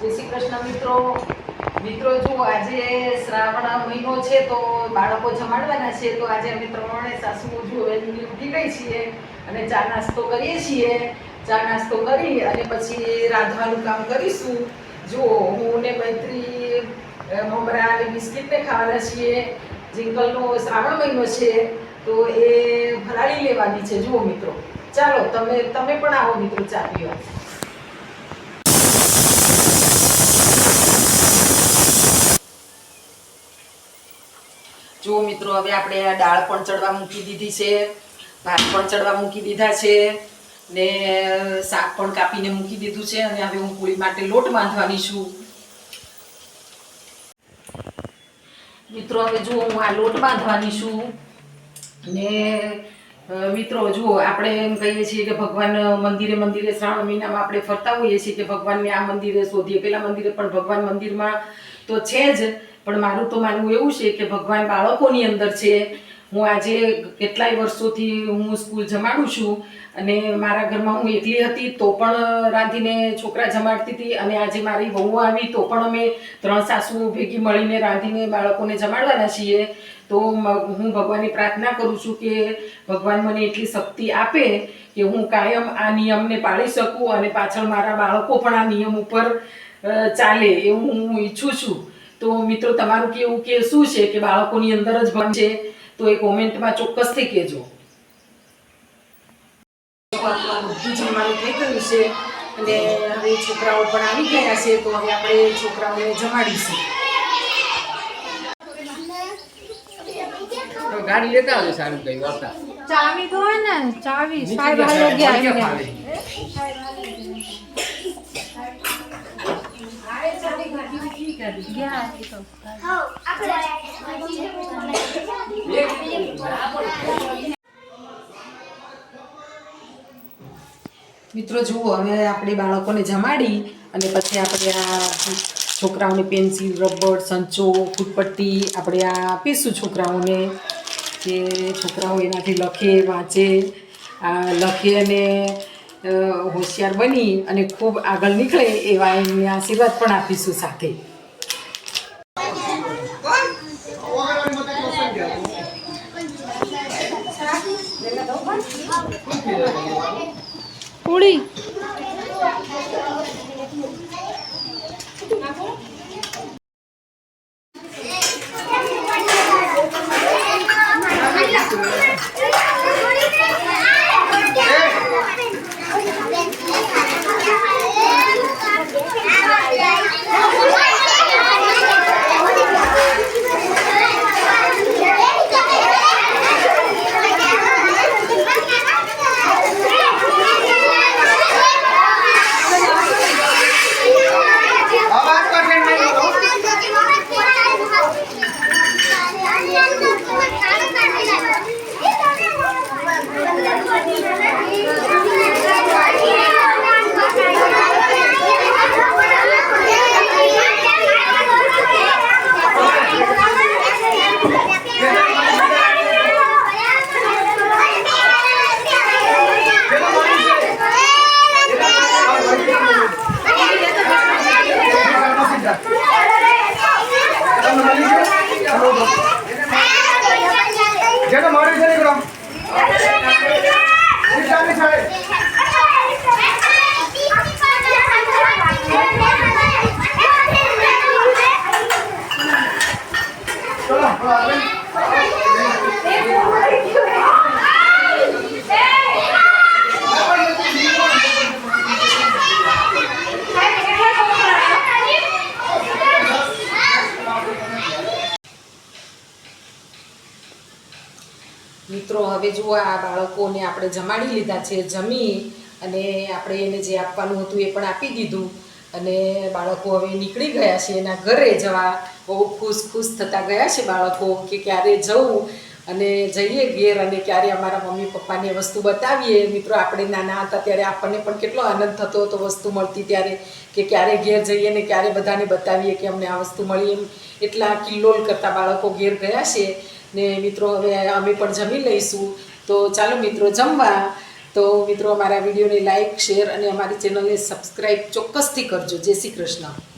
જય શ્રી કૃષ્ણ મિત્રો. મિત્રો, જો આજે શ્રાવણ મહિનો છે તો બાળકો જમાડવાના છે, તો આજે અમે ત્રણે સાસુ જો એની ઉઠી ગઈ છીએ અને ચા નાસ્તો કરીએ છીએ. ચા નાસ્તો કરી અને પછી રાંધવાનું કામ કરીશું. જો હું ને મૈત્રી મમરા અને બિસ્કિટ ને ખાવાના છીએ. જિંકલનો શ્રાવણ મહિનો છે, તો એ ફરાળી લેવાની છે. જુઓ મિત્રો. ચાલો, તમે તમે પણ આવો મિત્રો ચા પીવા. જુઓ મિત્રો, હવે આપણે આ દાળ પણ ચડવા મૂકી દીધી છે, ભાત પણ ચડવા મૂકી દીધા છે ને શાક પણ કાપીને મૂકી દીધું છે અને હવે હું પૂરી માટે લોટ બાંધવાની છું. મિત્રો, હવે જુઓ હું આ લોટ બાંધવાની છું ને મિત્રો, જુઓ, આપણે એમ કહીએ છીએ કે ભગવાન મંદિરે મંદિરે શ્રાવણ મહિનામાં આપણે ફરતા હોઈએ છીએ કે ભગવાનને આ મંદિરે શોધીએ. પેલા મંદિરે પણ ભગવાન મંદિરમાં તો છે જ પણ મારું તો માનવું એવું છે કે ભગવાન બાળકોની અંદર છે. હું આજે કેટલાય વર્ષોથી હું સ્કૂલ જમાડું છું અને મારા ઘરમાં હું એકલી હતી તો પણ રાંધીને છોકરા જમાડતી હતી અને આજે મારી વહુ આવી તો પણ અમે ત્રણ સાસુ ભેગી મળીને રાંધીને બાળકોને જમાડવાના છીએ. તો હું ભગવાનની પ્રાર્થના કરું છું કે ભગવાન મને એટલી શક્તિ આપે કે હું કાયમ આ નિયમને પાળી શકું અને પાછળ મારા બાળકો પણ આ નિયમ ઉપર ચાલે એવું હું ઈચ્છું છું. તો મિત્રો તમારું કેવું કે શું છે કે બાળકોની અંદર જ ભણ છે તો એ કોમેન્ટમાં ચોક્કસથી કહેજો. બધું જમવાનું થઈ ગયું છે અને હવે છોકરાઓ પણ આવી ગયા છે તો હવે આપણે છોકરાઓને જમાડીશું. તો ગાડી લેતા આવજો સારું કઈ ચાવી તો હોય ને ચાવી સાહેબ હાલો ગયા ક્યાં એમને. ફાવે? ગયા એ તો. મિત્રો, જુઓ, હવે આપણે બાળકોને જમાડી અને પછી આપણે આ છોકરાઓને પેન્સિલ, રબર, સંચો, ફૂટપટ્ટી, આપણે આ આપીશું છોકરાઓને કે છોકરાઓ એનાથી લખે, વાંચે, આ લખે અને હોશિયાર બની અને ખૂબ આગળ નીકળે એવા એમને આશીર્વાદ પણ આપીશું સાથે. પૂરી. ચાલી ચાલે મિત્રો, હવે જુઓ આ બાળકોને આપણે જમાડી લીધા છે, જમી અને આપણે એને જે આપવાનું હતું એ પણ આપી દીધું. અને બાળકો હવે નીકળી ગયા છે, એના ઘરે જવા. બહુ ખુશ ખુશ થતા ગયા છે બાળકો કે ક્યારે જવું અને જઈએ ઘેર અને ક્યારે અમારા મમ્મી પપ્પાને વસ્તુ બતાવીએ. મિત્રો, આપણે નાના હતા ત્યારે આપણને પણ કેટલો આનંદ થતો હતો વસ્તુ મળતી ત્યારે કે ક્યારે ઘેર જઈએ ને ક્યારે બધાને બતાવીએ કે અમને આ વસ્તુ મળી એમ. એટલા કિલ્લોલ કરતા બાળકો ઘેર ગયા છે. ને મિત્રો, હવે અમે પણ જમી લઈશું. તો ચાલો મિત્રો, જમવા. તો મિત્રો, અમારા વિડીયોને લાઇક શેર અને અમારી ચેનલને સબસ્ક્રાઈબ ચોક્કસથી કરજો. જય શ્રી કૃષ્ણ.